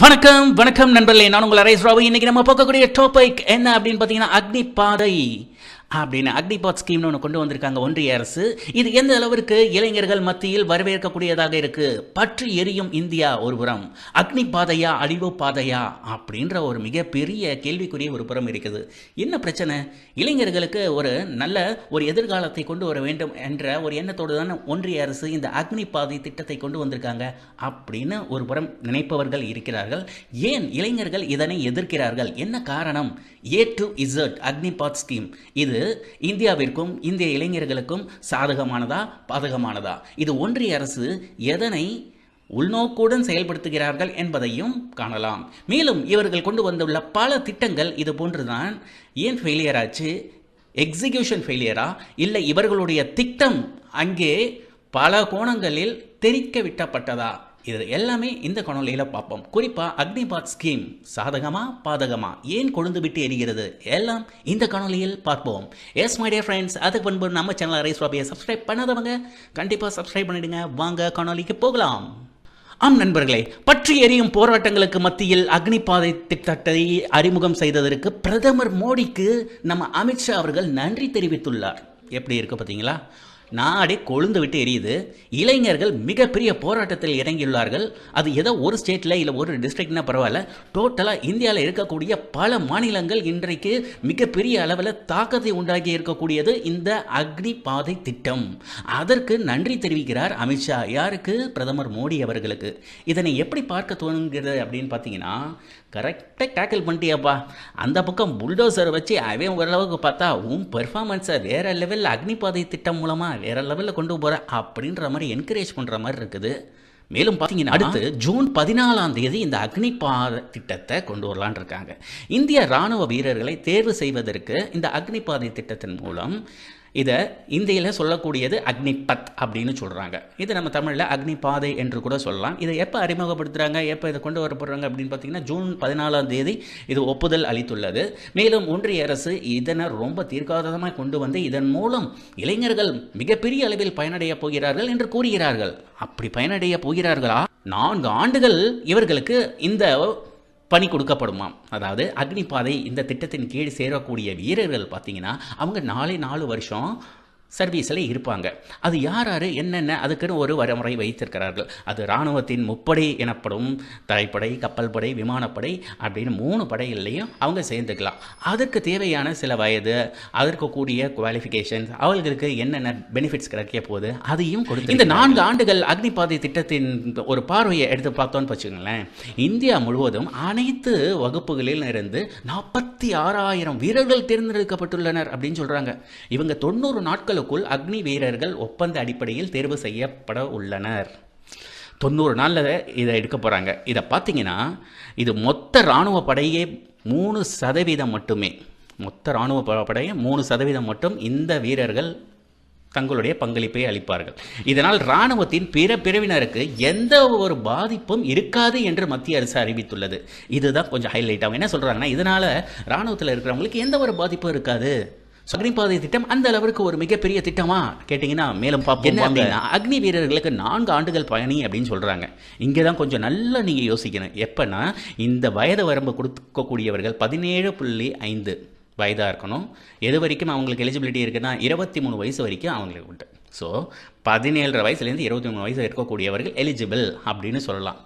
வணக்கம் வணக்கம் நண்பர்களே. நான் உங்கள் அரேஸ் ராவு இன்னைக்கு நம்ம பார்க்கக்கூடிய டாபிக் என்ன அப்படின்னு பார்த்தீங்கன்னா அக்னி பாதை. அப்படின்னு அக்னிபாத் ஸ்கீம்னு ஒன்று கொண்டு வந்திருக்காங்க ஒன்றிய அரசு. இது எந்த அளவிற்கு இளைஞர்கள் மத்தியில் வரவேற்கக்கூடியதாக இருக்கு? பற்றி எரியும் இந்தியா ஒரு புறம் அக்னி பாதையா அழிவு பாதையா அப்படின்ற ஒரு மிகப்பெரிய கேள்விக்குரிய ஒரு புறம் இருக்குது. என்ன பிரச்சனை? இளைஞர்களுக்கு ஒரு நல்ல ஒரு எதிர்காலத்தை கொண்டு வர வேண்டும் என்ற ஒரு எண்ணத்தோடு தான் ஒன்றிய அரசு இந்த அக்னி பாதை திட்டத்தை கொண்டு வந்திருக்காங்க அப்படின்னு ஒரு புறம் நினைப்பவர்கள் இருக்கிறார்கள். ஏன் இளைஞர்கள் இதனை எதிர்க்கிறார்கள்? என்ன காரணம்? ஏ டு இசர்ட் அக்னிபாத் ஸ்கீம் இது இந்தியாவிற்கும் இந்திய இளைஞர்களுக்கும் சாதகமானதா பாதகமானதா? இது ஒன்றிய அரசு எதனை உள்நோக்குடன் செயல்படுத்துகிறார்கள் என்பதையும் காணலாம். மேலும் இவர்கள் கொண்டு வந்துள்ள பல திட்டங்கள் இது போன்றுதான். ஏன் ஃபெயிலியர் ஆச்சு? எக்ஸிகியூஷன் ஃபெயிலியரா இல்லை இவர்களுடைய திட்டம் அங்கே பல கோணங்களில் தெரிக்க விட்டப்பட்டதா? இது எல்லாமே இந்த காணொலியில் பார்ப்போம். குறிப்பாக அக்னிபாத் ஸ்கீம் சாதகமா பாதகமா ஏன் கொழுந்து விட்டு எரிகிறது? எல்லாம் இந்த காணொலியில் பார்ப்போம். எஸ் மை டியர் ஃப்ரெண்ட்ஸ் அதுக்கு முன்பு நம்ம சேனலை ரைஸ் ராபியை சப்ஸ்கிரைப் பண்ணாதவங்க கண்டிப்பாக சப்ஸ்கிரைப் பண்ணிடுங்க. வாங்க காணொலிக்கு போகலாம். ஆம் நண்பர்களே பற்றி எரியும் போராட்டங்களுக்கு மத்தியில் அக்னிபாதை திட்டத்தை அறிமுகம் செய்ததற்கு பிரதமர் மோடிக்கு நம்ம அமித்ஷா அவர்கள் நன்றி தெரிவித்துள்ளார். எப்படி இருக்கு பார்த்தீங்களா? நாடே கொழுந்து விட்டு எரியுது. இளைஞர்கள் மிகப்பெரிய போராட்டத்தில் இறங்கியுள்ளார்கள். அது ஏதோ ஒரு ஸ்டேட்டில் இல்லை ஒரு டிஸ்ட்ரிக்ட்னா பரவாயில்ல. டோட்டலாக இந்தியாவில் இருக்கக்கூடிய பல மாநிலங்கள் இன்றைக்கு மிகப்பெரிய அளவில் தாக்கத்தை உண்டாக்கி இருக்கக்கூடியது இந்த அக்னி பாதை திட்டம். அதற்கு நன்றி தெரிவிக்கிறார் அமித்ஷா. யாருக்கு? பிரதமர் மோடி அவர்களுக்கு. இதனை எப்படி பார்க்க தோணுங்கிறது அப்படின்னு பார்த்தீங்கன்னா கரெக்டாக டேக்கிள் பண்ணிட்டியாப்பா. அந்த பக்கம் புல்டோசரை வச்சு அவன் ஓரளவுக்கு பார்த்தா உன் பெர்ஃபார்மன்ஸை வேற லெவலில் அக்னிபாதை திட்டம் மூலமாக வேற லெவலில் கொண்டு போகிற அப்படின்ற மாதிரி என்கரேஜ் பண்ணுற மாதிரி இருக்குது. மேலும் பார்த்தீங்கன்னா அடுத்து ஜூன் பதினாலாம் தேதி இந்த அக்னிபாத திட்டத்தை கொண்டு வரலான் இருக்காங்க. இந்திய ராணுவ வீரர்களை தேர்வு செய்வதற்கு இந்த அக்னிபாதை திட்டத்தின் மூலம் இதை இந்தியில் சொல்லக்கூடியது அக்னிபத் அப்படின்னு சொல்கிறாங்க இது நம்ம தமிழில் அக்னிபாதை என்று கூட சொல்லலாம். இதை எப்போ அறிமுகப்படுத்துகிறாங்க எப்போ இதை கொண்டு வரப்படுறாங்க அப்படின்னு பார்த்தீங்கன்னா ஜூன் பதினாலாம் தேதி இது ஒப்புதல் அளித்துள்ளது. மேலும் ஒன்றிய அரசு இதனை ரொம்ப தீர்க்காதமாக கொண்டு வந்து இதன் மூலம் இளைஞர்கள் மிகப்பெரிய அளவில் பயனடைய போகிறார்கள் என்று கூறுகிறார்கள். அப்படி பயனடைய போகிறார்களா? நான்கு ஆண்டுகள் இவர்களுக்கு இந்த பணி கொடுக்கப்படுமாம். அதாவது அக்னிபாதை இந்த திட்டத்தின் கீழ் சேரக்கூடிய வீரர்கள் பார்த்தீங்கன்னா அவங்க நாலே நாலு வருஷம் சர்வீஸில் இருப்பாங்க. அது யார் யார் என்னென்ன அதுக்குன்னு ஒரு வரைமுறை வைத்திருக்கிறார்கள். அது இராணுவத்தின் முப்படை எனப்படும் தரைப்படை கப்பல் படை விமானப்படை அப்படின்னு மூணு படைகள்லையும் அவங்க சேர்ந்துக்கலாம். அதற்கு தேவையான சில வயது அதற்கு கூடிய குவாலிஃபிகேஷன்ஸ் அவர்களுக்கு என்னென்ன பெனிஃபிட்ஸ் கிடைக்க போகுது அதையும் கொடுத்து இந்த நான்கு ஆண்டுகள் அக்னிபாதை திட்டத்தின் ஒரு பார்வையை எடுத்து பார்த்தோன்னு வச்சுக்கோங்களேன் இந்தியா முழுவதும் அனைத்து வகுப்புகளில் இருந்து நாற்பத்தி ஆறாயிரம் வீரர்கள் தேர்ந்தெடுக்கப்பட்டுள்ளனர் அப்படின்னு சொல்கிறாங்க இவங்க தொண்ணூறு நாட்கள் நாட்களுக்குள் அக்னி வீரர்கள் ஒப்பந்த அடிப்படையில் தேர்வு செய்யப்பட உள்ளனர். தொண்ணூறு நாளில் இதை எடுக்க போகிறாங்க இதை பார்த்தீங்கன்னா இது மொத்த இராணுவ படையே மூணு சதவீதம் மட்டுமே. மொத்த இராணுவ படையை மூணு சதவீதம் மட்டும் இந்த வீரர்கள் தங்களுடைய பங்களிப்பை அளிப்பார்கள். இதனால் இராணுவத்தின் பிற பிரிவினருக்கு எந்த ஒரு பாதிப்பும் இருக்காது என்று மத்திய அரசு அறிவித்துள்ளது. இதுதான் கொஞ்சம் ஹைலைட் ஆகும். என்ன சொல்கிறாங்கன்னா இதனால் இராணுவத்தில் இருக்கிறவங்களுக்கு எந்த ஒரு பாதிப்பும் இருக்காது. அக்னிபாதை திட்டம் அந்த அளவிற்கு ஒரு மிகப்பெரிய திட்டமா கேட்டிங்கன்னா மேலும் பார்ப்போம். என்ன அப்படின்னா அக்னி வீரர்களுக்கு நான்கு ஆண்டுகள் பயணி அப்படின்னு சொல்றாங்க. இங்கே தான் கொஞ்சம் நல்லா நீங்க யோசிக்கணும். எப்பன்னா இந்த வயது வரம்பு கொடுக்கக்கூடியவர்கள் பதினேழு புள்ளி ஐந்து வயதாக இருக்கணும். எது வரைக்கும் அவங்களுக்கு எலிஜிபிலிட்டி இருக்குன்னா இருபத்தி மூணு வயசு வரைக்கும் அவங்களுக்கு உண்டு. ஸோ பதினேழரை வயசுலேருந்து இருபத்தி மூணு வயசு இருக்கக்கூடியவர்கள் எலிஜிபிள் அப்படின்னு சொல்லலாம்.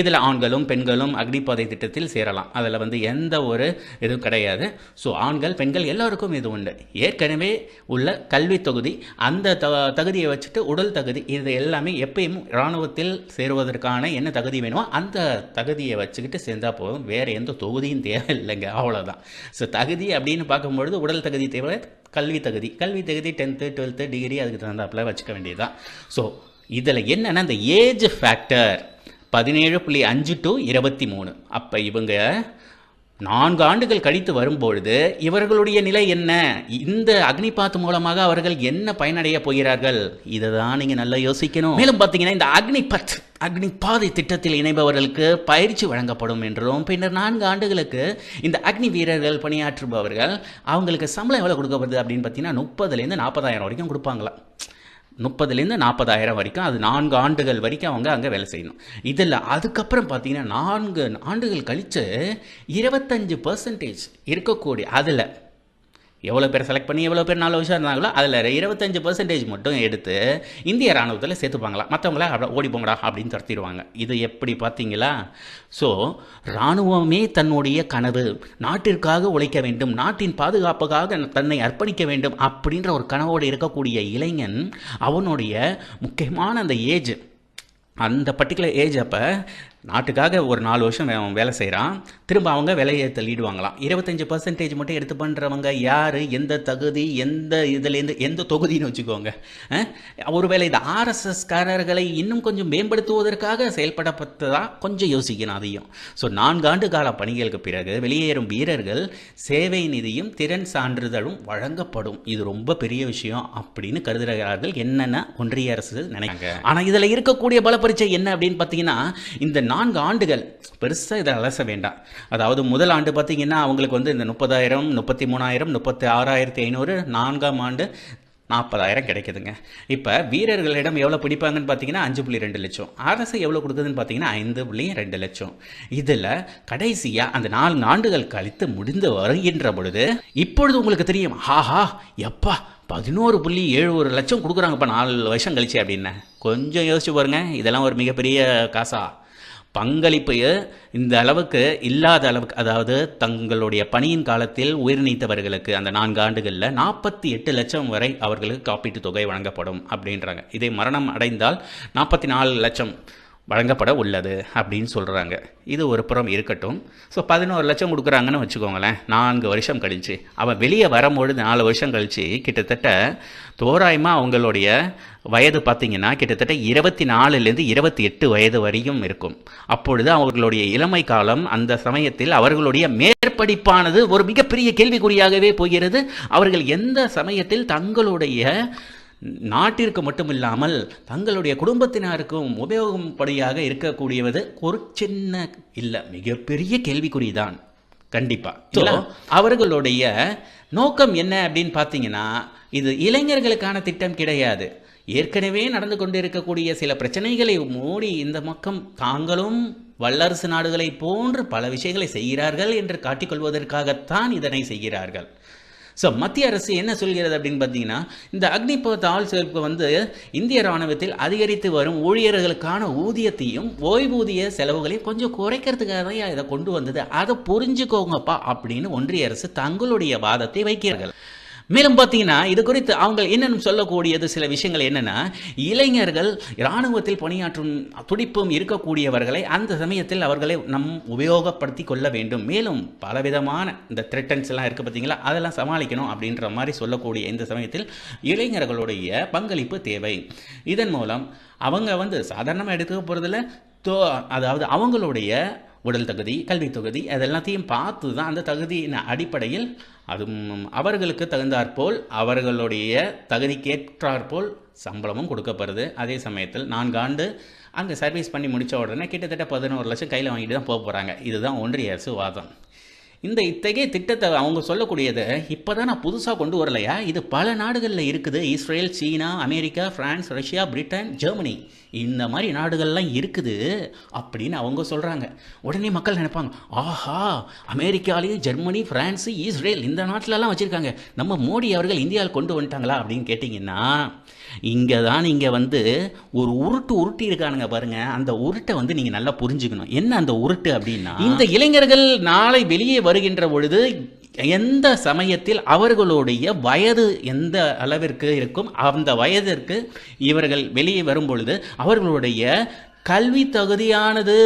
இதில் ஆண்களும் பெண்களும் அக்னிபாதை திட்டத்தில் சேரலாம். அதில் வந்து எந்த ஒரு இதுவும் கிடையாது. ஸோ ஆண்கள் பெண்கள் எல்லாருக்கும் இது உண்டு. ஏற்கனவே உள்ள கல்வி தொகுதி அந்த த தகுதியை வச்சுட்டு உடல் தகுதி இது எல்லாமே எப்பயும் இராணுவத்தில் சேருவதற்கான என்ன தகுதி வேணுமோ அந்த தகுதியை வச்சுக்கிட்டு சேர்ந்தா போதும். வேறு எந்த தொகுதியும் தேவையில்லைங்க அவ்வளோதான் ஸோ தகுதி அப்படின்னு பார்க்கும்பொழுது உடல் தகுதி தேவை கல்வி தகுதி. கல்வி தகுதி டென்த்து டுவெல்த்து டிகிரி அதுக்கு தகுந்தாப்புல வச்சுக்க வேண்டியது தான். ஸோ இதில் என்னென்னா இந்த ஏஜ் ஃபேக்டர் பதினேழு புள்ளி அஞ்சு டு இருபத்தி மூணு. அப்போ இவங்க நான்கு ஆண்டுகள் கழித்து வரும்பொழுது இவர்களுடைய நிலை என்ன? இந்த அக்னிபாத் மூலமாக அவர்கள் என்ன பயனடைய போகிறார்கள்? இதை தான் நீங்கள் நல்லா யோசிக்கணும். மேலும் பார்த்தீங்கன்னா இந்த அக்னிபத் அக்னிபாதை திட்டத்தில் இணைபவர்களுக்கு பயிற்சி வழங்கப்படும் என்றும் பின்னர் நான்கு ஆண்டுகளுக்கு இந்த அக்னி வீரர்கள் பணியாற்றுபவர்கள் அவங்களுக்கு சம்பளம் எவ்வளோ கொடுக்கப்படுது அப்படின்னு பார்த்தீங்கன்னா முப்பதுலேருந்து நாற்பதாயிரம் வரைக்கும் கொடுப்பாங்களாம். முப்பதுலேருந்து நாற்பதாயிரம் வரைக்கும் அது நான்கு ஆண்டுகள் வரைக்கும் அவங்க அங்கே வேலை செய்யணும். இதில் அதுக்கப்புறம் பார்த்தீங்கன்னா நான்கு ஆண்டுகள் கழித்து இருபத்தஞ்சு பர்சன்டேஜ் இருக்கக்கூடிய அதில் எவ்வளோ பேர் செலக்ட் பண்ணி எவ்வளோ பேர் நாலு வருஷம் இருந்தாங்களோ அதில் இருபத்தஞ்சு பர்சன்டேஜ் மட்டும் எடுத்து இந்திய ராணுவத்தில் சேர்த்துப்பாங்களா? மற்றவங்கள அப்படி ஓடி போங்கடா அப்படின்னு துரத்திடுவாங்க. இது எப்படி பார்த்தீங்களா? ஸோ இராணுவமே தன்னுடைய கனவு. நாட்டிற்காக உழைக்க வேண்டும். நாட்டின் பாதுகாப்புக்காக தன்னை அர்ப்பணிக்க வேண்டும் அப்படின்ற ஒரு கனவோடு இருக்கக்கூடிய இளைஞன் அவனுடைய முக்கியமான அந்த ஏஜ். அந்த பர்டிகுலர் ஏஜ் அப்போ நாட்டுக்காக ஒரு நாலு வருஷம் அவன் வேலை செய்கிறான் திரும்ப அவங்க விலையை தள்ளிடுவாங்களாம். இருபத்தஞ்சி பர்சன்டேஜ் மட்டும் எடுத்து பண்ணுறவங்க யார்? எந்த தகுதி? எந்த இதுலேருந்து? எந்த தொகுதின்னு வச்சுக்கோங்க. ஒருவேளை இந்த ஆர்எஸ்எஸ்காரர்களை இன்னும் கொஞ்சம் மேம்படுத்துவதற்காக செயல்படப்பட்டதாக கொஞ்சம் யோசிக்கணும் அதையும். ஸோ நான்கு ஆண்டு கால பணிகளுக்கு பிறகு வெளியேறும் வீரர்கள் சேவை நிதியும் திறன் சான்றிதழும் வழங்கப்படும். இது ரொம்ப பெரிய விஷயம் அப்படின்னு கருதுகிறார்கள். என்னென்ன ஒன்றிய அரசு நினைக்கிறாங்க? ஆனால் இதில் இருக்கக்கூடிய பலப்பரிச்சை என்ன அப்படின்னு பார்த்தீங்கன்னா இந்த நான்கு ஆண்டுகள் பெருசாக இதை அலச வேண்டாம். அதாவது முதல் ஆண்டு பார்த்தீங்கன்னா அவங்களுக்கு வந்து இந்த முப்பதாயிரம் முப்பத்தி மூணாயிரம் முப்பத்தி ஆறாயிரத்தி ஐநூறு நான்காம் ஆண்டு நாற்பதாயிரம் கிடைக்குதுங்க. இப்போ வீரர்களிடம் எவ்வளோ பிடிப்பாங்கன்னு பார்த்தீங்கன்னா அஞ்சு புள்ளி ரெண்டு லட்சம். அரசு எவ்வளோ கொடுக்குதுன்னு பார்த்தீங்கன்னா ஐந்து புள்ளி ரெண்டு லட்சம். இதில் கடைசியாக அந்த நான்கு ஆண்டுகள் கழித்து முடிந்து வருகின்ற பொழுது இப்பொழுது உங்களுக்கு தெரியும் ஆஹா எப்பா பதினோரு புள்ளி ஏழு ஒரு லட்சம் கொடுக்குறாங்கப்பா நாலு வருஷம் கழிச்சு அப்படின்னு. கொஞ்சம் யோசிச்சு பாருங்க இதெல்லாம் ஒரு மிகப்பெரிய காசா? பங்களிப்பு இந்த அளவுக்கு இல்லாத அளவுக்கு அதாவது தங்களுடைய பணியின் காலத்தில் உயிர் நீத்தவர்களுக்கு அந்த நான்கு ஆண்டுகளில் நாற்பத்தி எட்டு லட்சம் வரை அவர்களுக்கு காப்பீட்டுத் தொகை வழங்கப்படும் அப்படின்றாங்க. இதே மரணம் அடைந்தால் நாற்பத்தி நாலு லட்சம் வழங்கப்பட உள்ளது அப்படின்னு சொல்கிறாங்க இது ஒரு புறம் இருக்கட்டும். ஸோ பதினோரு லட்சம் கொடுக்குறாங்கன்னு வச்சுக்கோங்களேன். நான்கு வருஷம் கழிச்சு. அவன் வெளியே வரும்பொழுது நாலு வருஷம் கழிச்சு கிட்டத்தட்ட தோராயமாக அவங்களுடைய வயது பார்த்திங்கன்னா கிட்டத்தட்ட இருபத்தி நாலுலேருந்து இருபத்தி எட்டு வயது வரையும் இருக்கும். அப்பொழுது அவர்களுடைய இளமை காலம் அந்த சமயத்தில் அவர்களுடைய மேற்படிப்பானது ஒரு மிகப்பெரிய கேள்விக்குறியாகவே போகிறது. அவர்கள் எந்த சமயத்தில் தங்களுடைய நாட்டிற்கு மட்டுமில்லாமல் தங்களுடைய குடும்பத்தினருக்கும் உபயோகப்படியாக இருக்கக்கூடியது ஒரு சின்ன இல்லை மிகப்பெரிய கேள்விக்குறிதான். கண்டிப்பாக அவர்களுடைய நோக்கம் என்ன அப்படின்னு பார்த்தீங்கன்னா இது இளைஞர்களுக்கான திட்டம் கிடையாது. ஏற்கனவே நடந்து கொண்டிருக்கக்கூடிய சில பிரச்சனைகளை மூடி இந்த பக்கம் தாங்களும் வல்லரசு நாடுகளை போன்று பல விஷயங்களை செய்கிறார்கள் என்று காட்டிக்கொள்வதற்காகத்தான் இதனை செய்கிறார்கள். ஸோ மத்திய அரசு என்ன சொல்கிறது அப்படின்னு பார்த்தீங்கன்னா இந்த அக்னிபத் ஆள் சேர்ப்பு வந்து இந்திய ராணுவத்தில் அதிகரித்து வரும் ஊழியர்களுக்கான ஊதியத்தையும் ஓய்வூதிய செலவுகளையும் கொஞ்சம் குறைக்கிறதுக்காக தான் இதை கொண்டு வந்தது. அதை புரிஞ்சுக்கோங்கப்பா அப்படின்னு ஒன்றிய அரசு தங்களுடைய வாதத்தை வைக்கிறார்கள். மேலும் பார்த்தீங்கன்னா இது குறித்து அவங்க என்னென்னு சொல்லக்கூடியது சில விஷயங்கள் என்னென்னா இளைஞர்கள் இராணுவத்தில் பணியாற்றும் துடிப்பும் இருக்கக்கூடியவர்களை அந்த சமயத்தில் அவர்களை நம் உபயோகப்படுத்தி கொள்ள வேண்டும். மேலும் பலவிதமான இந்த த்ரெட்டன்ஸ் எல்லாம் இருக்குது பார்த்தீங்களா? அதெல்லாம் சமாளிக்கணும் அப்படின்ற மாதிரி சொல்லக்கூடிய இந்த சமயத்தில் இளைஞர்களுடைய பங்களிப்பு தேவை. இதன் மூலம் அவங்க வந்து சாதாரணமாக எடுக்க போகிறதுல தோ அதாவது அவங்களுடைய உடல் தகுதி கல்வி தொகுதி அதெல்லாத்தையும் பார்த்து தான் அந்த தகுதியின் அடிப்படையில் அது அவர்களுக்கு தகுந்தாற்போல் அவர்களுடைய தகுதிக்கேற்றாற்போல் சம்பளமும் கொடுக்கப்படுது. அதே சமயத்தில் நான்கு ஆண்டு அங்கே சர்வீஸ் பண்ணி முடித்த உடனே கிட்டத்தட்ட பதினோரு லட்சம் கையில் வாங்கிட்டு தான் போக போகிறாங்க இதுதான் ஒன்றிய அரசு வாதம். இந்த இத்தகைய திட்டத்தை அவங்க சொல்லக்கூடியதை இப்போ தான் நான் புதுசாக கொண்டு வரலையா? இது பல நாடுகளில் இருக்குது. Israel China America France Russia Britain Germany. இந்த மாதிரி நாடுகள்லாம் இருக்குது அப்படின்னு அவங்க சொல்கிறாங்க உடனே மக்கள் நினைப்பாங்க ஆஹா அமெரிக்காலேயும் ஜெர்மனி ஃப்ரான்ஸு இஸ்ரேல் இந்த நாட்டிலலாம் வச்சுருக்காங்க. நம்ம மோடி அவர்கள் இந்தியாவில் கொண்டு வந்துட்டாங்களா? அப்படின்னு கேட்டிங்கன்னா இங்கே தான் நீங்கள் வந்து ஒரு உருட்டு உருட்டி இருக்கானுங்க பாருங்க. அந்த உருட்டை வந்து நீங்கள் நல்லா புரிஞ்சுக்கணும். என்ன அந்த உருட்டு அப்படின்னா இந்த இளைஞர்கள் நாளை வெளியே வருகின்ற பொழுது எந்த சமயத்தில் அவர்களுடைய வயது எந்த அளவிற்கு இருக்கும் அந்த வயதிற்கு இவர்கள் வெளியே வரும் பொழுது அவர்களுடைய கல்வி தகுதியானது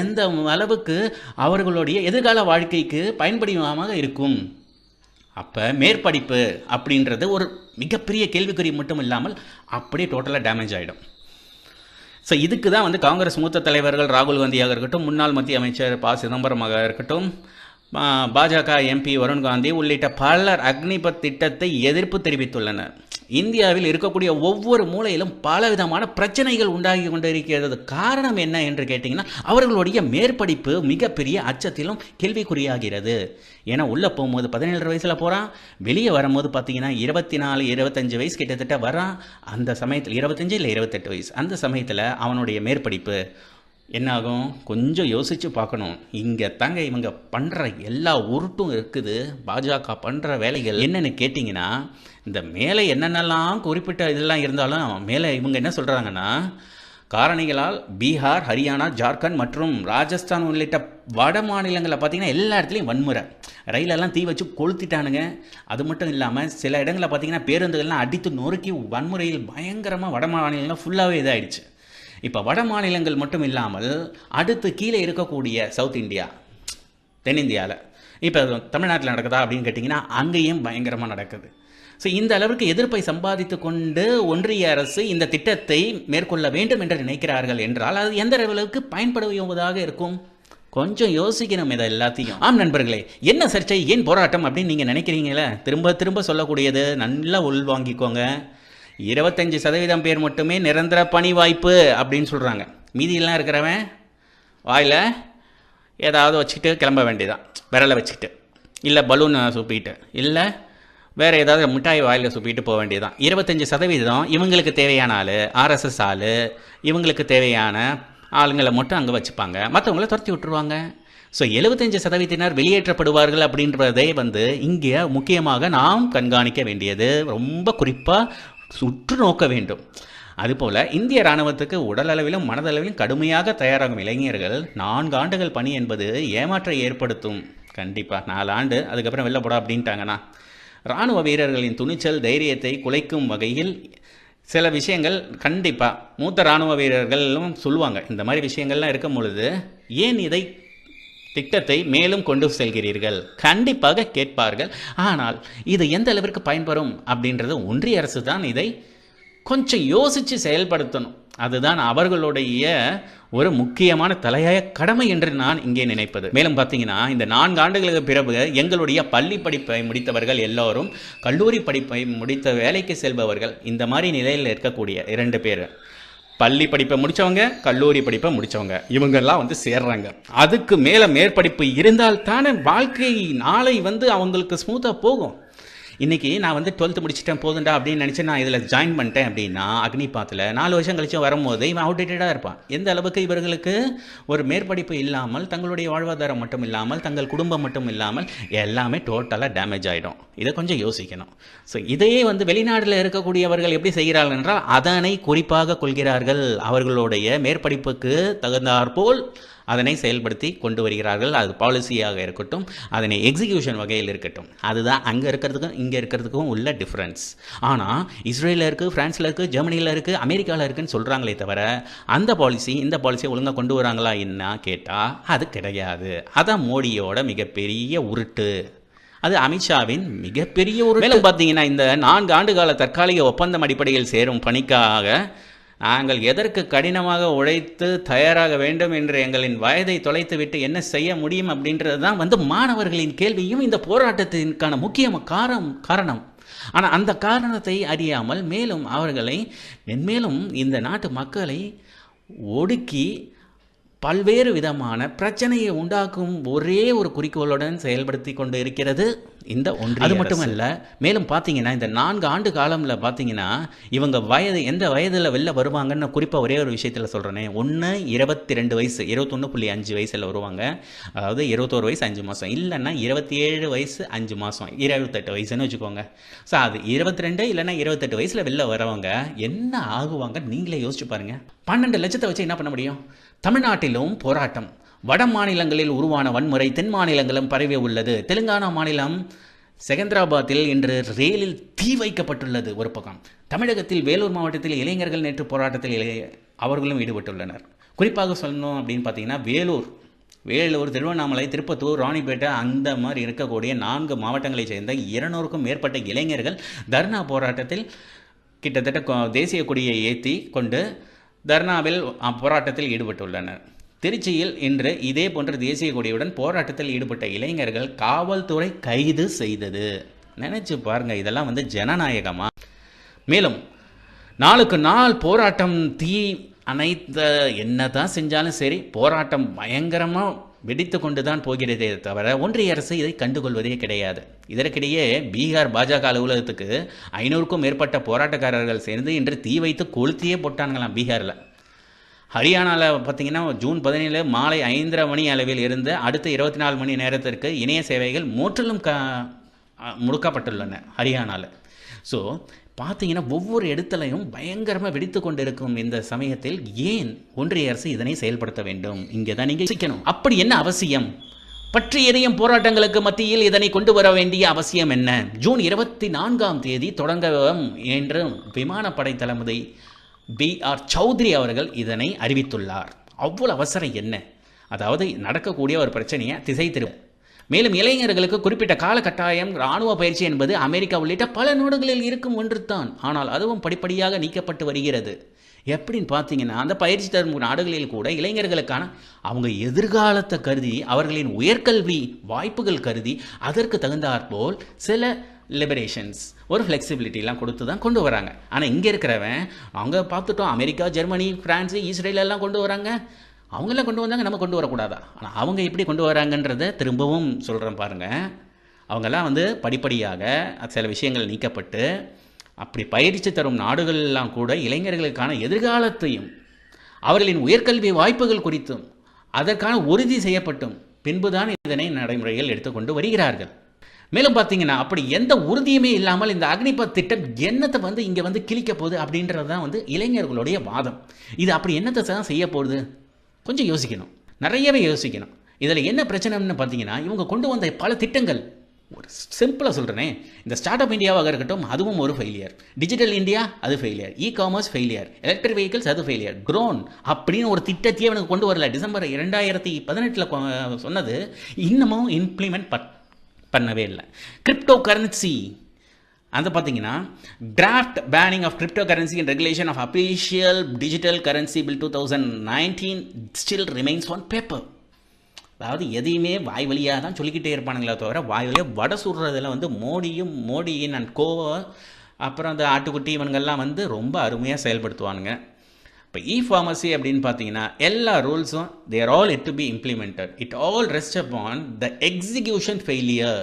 எந்த அளவுக்கு அவர்களுடைய எதிர்கால வாழ்க்கைக்கு பயன்படுமாக இருக்கும். அப்போ மேற்படிப்பு அப்படின்றது ஒரு மிகப்பெரிய கேள்விக்குறி மட்டும் இல்லாமல் அப்படியே டோட்டலாக டேமேஜ் ஆகிடும் ஸோ இதுக்கு தான் வந்து காங்கிரஸ் மூத்த தலைவர்கள் ராகுல் காந்தியாக இருக்கட்டும் முன்னாள் மத்திய அமைச்சர் ப. சிதம்பரமாக இருக்கட்டும் பாஜக எம்பி வருண் காந்தி உள்ளிட்ட பலர் அக்னிபத் திட்டத்தை எதிர்ப்பு தெரிவித்துள்ளனர். இந்தியாவில் இருக்கக்கூடிய ஒவ்வொரு மூலையிலும் பலவிதமான பிரச்சனைகள் உண்டாகி கொண்டிருக்கிறது. காரணம் என்ன என்று கேட்டிங்கன்னா அவர்களுடைய மேற்படிப்பு மிகப்பெரிய அச்சத்திலும் கேள்விக்குறியாகிறது. ஏன்னா உள்ளே போகும்போது பதினேழு வயசில் போகிறான் வெளியே வரும்போது பார்த்தீங்கன்னா இருபத்தி நாலு இருபத்தஞ்சு வயசு கிட்டத்தட்ட வரான் அந்த சமயத்தில் இருபத்தஞ்சு இல்லை இருபத்தெட்டு வயசு. அந்த சமயத்தில் அவனுடைய மேற்படிப்பு என்னாகும்? கொஞ்சம் யோசித்து பார்க்கணும். இங்கே தாங்க இவங்க பண்ணுற எல்லா உருட்டும் இருக்குது. பாஜக பண்ணுற வேலைகள் என்னென்னு கேட்டிங்கன்னா இந்த மேலே என்னென்னலாம் குறிப்பிட்ட இதெல்லாம் இருந்தாலும் மேலே இவங்க என்ன சொல்கிறாங்கன்னா காரணிகளால் பீகார் ஹரியானா ஜார்க்கண்ட் மற்றும் ராஜஸ்தான் உள்ளிட்ட வட மாநிலங்களில் பார்த்தீங்கன்னா எல்லா இடத்துலையும் வன்முறை. ரயிலெல்லாம் தீ வச்சு கொளுத்திட்டானுங்க. அது மட்டும் இல்லாமல் சில இடங்களில் பார்த்தீங்கன்னா பேருந்துகள்லாம் அடித்து நொறுக்கி வன்முறையில் பயங்கரமாக வட மாநிலங்கள்லாம் ஃபுல்லாகவே இதாகிடுச்சு இப்போ வட மாநிலங்கள் மட்டும் இல்லாமல் அடுத்து கீழே இருக்கக்கூடிய சவுத் இந்தியா தென்னிந்தியாவில் இப்போ தமிழ்நாட்டில் நடக்குதா அப்படின்னு கேட்டிங்கன்னா அங்கேயும் பயங்கரமாக நடக்குது. ஸோ இந்த அளவிற்கு எதிர்ப்பை சம்பாதித்து கொண்டு ஒன்றிய அரசு இந்த திட்டத்தை மேற்கொள்ள வேண்டும் என்று நினைக்கிறார்கள் என்றால் அது எந்த அளவுக்கு பயன்படுவதாக இருக்கும்? கொஞ்சம் யோசிக்கணும் இதை எல்லாத்தையும். ஆம் நண்பர்களே என்ன சர்ச்சை ஏன் போராட்டம் அப்படின்னு நீங்கள் நினைக்கிறீங்களே? திரும்ப திரும்ப சொல்லக்கூடியது நல்லா உள்வாங்கிக்கோங்க இருபத்தஞ்சு சதவீதம் பேர் மட்டுமே நிரந்தர பணி வாய்ப்பு அப்படின்னு சொல்கிறாங்க மீதியெல்லாம் இருக்கிறவன் வாயில் ஏதாவது வச்சுக்கிட்டு கிளம்ப வேண்டியதான் விரலை வச்சுக்கிட்டு. இல்லை பலூனை சூப்பிட்டு. இல்லை வேறு ஏதாவது மிட்டாய் வாயில் சுப்பிட்டு போக வேண்டியதான் இருபத்தஞ்சி சதவீதம் இவங்களுக்கு தேவையான ஆள் ஆர்எஸ்எஸ் ஆள் இவங்களுக்கு தேவையான ஆளுங்களை மட்டும் அங்கே வச்சுப்பாங்க. மற்றவங்கள துரத்தி விட்டுருவாங்க. ஸோ எழுபத்தஞ்சு சதவீதத்தினர் வெளியேற்றப்படுவார்கள் அப்படின்றதை வந்து இங்கே முக்கியமாக நாம் கண்காணிக்க வேண்டியது. ரொம்ப குறிப்பாக சுற்று நோக்க வேண்டும். அதுபோல் இந்திய இராணுவத்துக்கு உடலளவிலும் மனதளவிலும் கடுமையாக தயாராகும் இளைஞர்கள் நான்கு ஆண்டுகள் பணி என்பது ஏமாற்றை ஏற்படுத்தும். கண்டிப்பாக நாலு ஆண்டு அதுக்கப்புறம் வெளில போடா அப்படின்ட்டாங்கண்ணா இராணுவ வீரர்களின் துணிச்சல் தைரியத்தை குலைக்கும் வகையில் சில விஷயங்கள் கண்டிப்பாக மூத்த இராணுவ வீரர்களும் சொல்லுவாங்க. இந்த மாதிரி விஷயங்கள்லாம் இருக்கும் பொழுது ஏன் இதை திட்டத்தை மேலும் கொண்டு செல்கிறீர்கள்? கண்டிப்பாக கேட்பார்கள். ஆனால் இது எந்த அளவிற்கு பயன்பெறும் அப்படின்றது ஒன்றிய அரசு தான் இதை கொஞ்சம் யோசித்து செயல்படுத்தணும். அதுதான் அவர்களுடைய ஒரு முக்கியமான தலையாய கடமை என்று நான் இங்கே நினைப்பது. மேலும் பார்த்தீங்கன்னா இந்த நான்கு ஆண்டுகளுக்கு பிறகு எங்களுடைய பள்ளி படிப்பை முடித்தவர்கள் எல்லோரும் கல்லூரி படிப்பை முடித்த வேலைக்கு செல்பவர்கள் இந்த மாதிரி நிலையில் இருக்கக்கூடிய இரண்டு பேர். பள்ளி படிப்பை முடித்தவங்க கல்லூரி படிப்பை முடித்தவங்க இவங்கெல்லாம் வந்து சேர்றாங்க. அதுக்கு மேலே மேற்படிப்பு இருந்தால் தானே வாழ்க்கை நாளை வந்து அவங்களுக்கு ஸ்மூத்தாக போகும். இன்றைக்கி நான் வந்து டுவெல்த்து முடிச்சிட்டேன் போதுண்டா அப்படின்னு நினச்சி நான் இதில் ஜாயின் பண்ணிட்டேன் அப்படின்னா அக்னிபாத்தில் நாலு வருஷம் கழிச்சு வரும்போது இவன் அவுடேட்டடாக இருப்பான். எந்த அளவுக்கு இவர்களுக்கு ஒரு மேற்படிப்பு இல்லாமல் தங்களுடைய வாழ்வாதாரம் மட்டும் இல்லாமல் தங்கள் குடும்பம் மட்டும் இல்லாமல் எல்லாமே டோட்டலாக டேமேஜ் ஆகிடும் இதை கொஞ்சம் யோசிக்கணும். ஸோ இதையே வந்து வெளிநாட்டில் இருக்கக்கூடியவர்கள் எப்படி செய்கிறார்கள் என்றால் அதனை குறிப்பாக கொள்கிறார்கள். அவர்களுடைய மேற்படிப்புக்கு தகுந்தாற்போல் அதனை செயல்படுத்தி கொண்டு வருகிறார்கள். அது பாலிசியாக இருக்கட்டும் அதனை எக்ஸிக்யூஷன் வகையில் இருக்கட்டும். அதுதான் அங்கே இருக்கிறதுக்கும் இங்கே இருக்கிறதுக்கும் உள்ள டிஃப்ரென்ஸ் ஆனால் இஸ்ரேலில் இருக்குது ஃப்ரான்ஸில் இருக்குது ஜெர்மனியில் இருக்குது அமெரிக்காவில் இருக்குன்னு சொல்கிறாங்களே தவிர அந்த பாலிசி இந்த பாலிசியை ஒழுங்காக கொண்டு வராங்களா என்ன கேட்டால் அது கிடையாது. அதான் மோடியோட மிகப்பெரிய உருட்டு. அது அமித்ஷாவின் மிகப்பெரிய ஒரு மேலும் பார்த்தீங்கன்னா இந்த நான்கு ஆண்டு கால தற்காலிக ஒப்பந்தம் அடிப்படையில் சேரும் பணிக்காக நாங்கள் எதற்கு கடினமாக உழைத்து தயாராக வேண்டும் என்று எங்களின் வயதை தொலைத்துவிட்டு என்ன செய்ய முடியும் அப்படின்றது தான் வந்து மாணவர்களின் கேள்வியும் இந்த போராட்டத்திற்கான முக்கிய காரம் காரணம். ஆனால் அந்த காரணத்தை அறியாமல் மேலும் அவர்களை மென்மேலும் இந்த நாட்டு மக்களை ஒடுக்கி பல்வேறு விதமான பிரச்சனையை உண்டாக்கும் ஒரே ஒரு குறிக்கோளுடன் செயல்படுத்தி கொண்டு இருக்கிறது. இந்த ஒன்று அது மட்டுமல்ல மேலும் பார்த்தீங்கன்னா இந்த நான்கு ஆண்டு காலமில் பார்த்தீங்கன்னா இவங்க வயது எந்த வயதில் வெளில வருவாங்கன்னு குறிப்பாக ஒரே ஒரு விஷயத்தில் சொல்கிறேனே ஒன்று இருபத்தி ரெண்டு வயசு இருபத்தொன்று புள்ளி அஞ்சு வயசில் வருவாங்க. அதாவது இருபத்தோரு வயசு அஞ்சு மாதம் இல்லைன்னா இருபத்தி ஏழு வயசு அஞ்சு மாதம் இருபத்தெட்டு வயசுன்னு வச்சுக்கோங்க. ஸோ அது இருபத்தி ரெண்டு இல்லைன்னா இருபத்தெட்டு வயசில் வெளில வரவங்க என்ன ஆகுவாங்க நீங்களே யோசிச்சு பாருங்கள் பன்னெண்டு லட்சத்தை வச்சு என்ன பண்ண முடியும்? தமிழ்நாட்டிலும் போராட்டம். வட மாநிலங்களில் உருவான வன்முறை தென் மாநிலங்களும் பரவி உள்ளது. தெலுங்கானா மாநிலம் செகந்திராபாத்தில் இன்று ரயிலில் தீ வைக்கப்பட்டுள்ளது ஒரு பக்கம். தமிழகத்தில் வேலூர் மாவட்டத்தில் இளைஞர்கள் நேற்று போராட்டத்தில் அவர்களும் ஈடுபட்டுள்ளனர். குறிப்பாக சொல்லணும் அப்படின்னு பார்த்தீங்கன்னா வேலூர் வேலூர் திருவண்ணாமலை திருப்பத்தூர் ராணிப்பேட்டை அந்த மாதிரி இருக்கக்கூடிய நான்கு மாவட்டங்களைச் சேர்ந்த இருநூறுக்கும் மேற்பட்ட இளைஞர்கள் தர்ணா போராட்டத்தில் கிட்டத்தட்ட தேசிய கொடியை ஏற்றி கொண்டு தர்ணாவில் போராட்டத்தில் ஈடுபட்டுள்ளனர். திருச்சியில் இன்று இதே போன்ற தேசிய கொடியுடன் போராட்டத்தில் ஈடுபட்ட இளைஞர்கள் காவல்துறை கைது செய்தது. நினைச்சு பாருங்க இதெல்லாம் வந்து ஜனநாயகமா? மேலும் நாளுக்கு நாள் போராட்டம் தீ அனைத்த என்ன தான் செஞ்சாலும் சரி போராட்டம் பயங்கரமாக வெடித்து கொண்டு தான் போகிறதே தவிர ஒன்றிய அரசு இதை கண்டுகொள்வதே கிடையாது. இதற்கிடையே பீகார் பாஜக அலுவலகத்துக்கு ஐநூறுக்கும் மேற்பட்ட போராட்டக்காரர்கள் சேர்ந்து இன்று தீ வைத்து கொளுத்தியே போட்டானுங்களாம் பீகாரில். ஹரியானாவில் பார்த்தீங்கன்னா ஜூன் பதினேழு மாலை ஐந்தரை மணி அளவில் இருந்து அடுத்த இருபத்தி நாலு மணி நேரத்திற்கு இணைய சேவைகள் முற்றிலும் க முடுக்கப்பட்டுள்ளன ஹரியானாவில் ஸோ பார்த்தீங்கன்னா ஒவ்வொரு இடத்துலையும் பயங்கரமாக வெடித்து கொண்டிருக்கும் இந்த சமயத்தில் ஏன் ஒன்றிய அரசு இதனை செயல்படுத்த வேண்டும்? இங்கே தான் நீங்கள் சிக்கணும் அப்படி என்ன அவசியம்? பற்றி எரியும் போராட்டங்களுக்கு மத்தியில் இதனை கொண்டு வர வேண்டிய அவசியம் என்ன? ஜூன் இருபத்தி நான்காம் தேதி தொடங்க என்று விமானப்படை தளபதி பி ஆர் சௌத்ரி அவர்கள் இதனை அறிவித்துள்ளார். அவ்வளவு அவசரம் என்ன? அதாவது நடக்கக்கூடிய ஒரு பிரச்சனையை திசை திரு மேலும் இளைஞர்களுக்கு குறிப்பிட்ட கால கட்டாயம் இராணுவ பயிற்சி என்பது அமெரிக்கா உள்ளிட்ட பல நாடுகளில் இருக்கும் ஒன்று தான் ஆனால் அதுவும் படிப்படியாக நீக்கப்பட்டு வருகிறது. எப்படின்னு பார்த்தீங்கன்னா அந்த பயிற்சி தரும் நாடுகளில் கூட இளைஞர்களுக்கான அவங்க எதிர்காலத்தை கருதி அவர்களின் உயர்கல்வி வாய்ப்புகள் கருதி அதற்கு தகுந்தாற்போல் சில லிபரேஷன்ஸ் ஒரு ஃப்ளெக்சிபிலிட்டிலாம் கொடுத்து தான் கொண்டு வராங்க. ஆனால் இங்கே இருக்கிறவன் அவங்க பார்த்துட்டோம் அமெரிக்கா ஜெர்மனி ஃப்ரான்ஸு இஸ்ரேல் எல்லாம் கொண்டு வராங்க. அவங்களாம் கொண்டு வந்தாங்க நம்ம கொண்டு வரக்கூடாதா? ஆனால் அவங்க எப்படி கொண்டு வராங்கன்றதை திரும்பவும் சொல்கிறேன் பாருங்கள் அவங்கெல்லாம் வந்து படிப்படியாக சில விஷயங்கள் நீக்கப்பட்டு அப்படி பயிற்சி தரும் நாடுகளெல்லாம் கூட இளைஞர்களுக்கான எதிர்காலத்தையும் அவர்களின் உயர்கல்வி வாய்ப்புகள் குறித்தும் அதற்கான உறுதி செய்யப்பட்டும். பின்புதான் இதனை நடைமுறையில் எடுத்துக்கொண்டு வருகிறார்கள். மேலும் பார்த்தீங்கன்னா அப்படி எந்த உறுதியுமே இல்லாமல் இந்த அக்னிபத் திட்டம் என்னத்தை வந்து இங்கே வந்து கிழிக்க போகுது அப்படின்றது தான் வந்து இளைஞர்களுடைய வாதம். இது அப்படி என்னத்தை தான் செய்ய போகுது? கொஞ்சம் யோசிக்கணும். நிறையவே யோசிக்கணும். இதில் என்ன பிரச்சனைன்னு பார்த்தீங்கன்னா இவங்க கொண்டு வந்த பல திட்டங்கள். ஒரு சிம்பிளாக சொல்கிறேனே இந்த ஸ்டார்ட் அப் இந்தியாவாக இருக்கட்டும் அதுவும் ஒரு ஃபெயிலியர் டிஜிட்டல் இந்தியா அது failure e commerce failure electric vehicles அது ஃபெயிலியர் க்ரோன் அப்படின்னு ஒரு திட்டத்தையே எனக்கு கொண்டு வரல. டிசம்பர் இரண்டாயிரத்தி பதினெட்டில் சொன்னது இன்னமும் இம்ப்ளிமெண்ட் பட் பண்ணவே இல்லை. கிரிப்டோ கரன்சி அது பார்த்தீங்கன்னா draft banning of crypto currency and regulation of official digital currency bill two thousand nineteen still remains on paper அதாவது எதையுமே வாய் வழியாக தான் சொல்லிக்கிட்டே இருப்பானுங்களே தவிர வாய் வழியாக வடை சுடுறதுல வந்து மோடியும் மோடியின் அண்ட் கோவா அப்புறம் அந்த ஆட்டுக்குட்டி இவனுங்கெல்லாம் வந்து ரொம்ப அருமையாக செயல்படுத்துவானுங்க. இப்போ இ ஃபார்மசி அப்படின்னு பார்த்தீங்கன்னா எல்லா ரூல்ஸும் they're all yet to be implemented it all rest upon the execution failure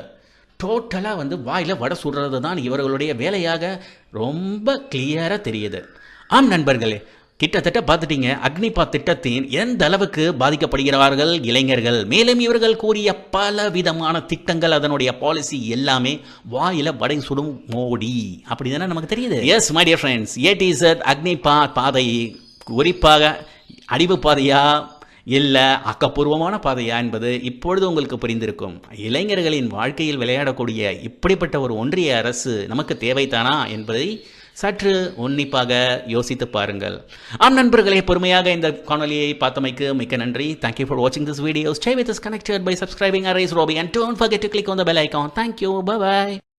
டோட்டலாக வந்து வாயில் வடை சுடுறது தான் இவர்களுடைய வேலையாக ரொம்ப கிளியராக தெரியுது. ஆம் நண்பர்களே கிட்டத்தட்ட பார்த்துட்டீங்க அக்னிபா திட்டத்தின் எந்த அளவுக்கு பாதிக்கப்படுகிறார்கள் இளைஞர்கள்? மேலும் இவர்கள் கூறிய பல விதமான திட்டங்கள் அதனுடைய பாலிசி எல்லாமே வாயில வடை சுடும் மோடி. அப்படி தானே நமக்கு தெரியுது? எஸ் மை டியர் ஃப்ரெண்ட்ஸ் ஏடிசட் அக்னிபா பாதை குறிப்பாக அடிவு பாதையா இல்லை ஆக்கப்பூர்வமான பாதையா என்பது இப்பொழுது உங்களுக்கு புரிந்திருக்கும். இளைஞர்களின் வாழ்க்கையில் விளையாடக்கூடிய இப்படிப்பட்ட ஒரு ஒன்றிய அரசு நமக்கு தேவைத்தானா என்பதை சற்று உன்னிப்பாக யோசித்து பாருங்கள். ஆம் நண்பர்களே பொறுமையாக இந்த காணொலியை பார்த்தமைக்கு மிக்க நன்றி. தேங்க்யூ ஃபார் வாட்சிங் this video stay with us connected by subscribing arrays ரோபி and don't forget to click on the bell icon thank you bye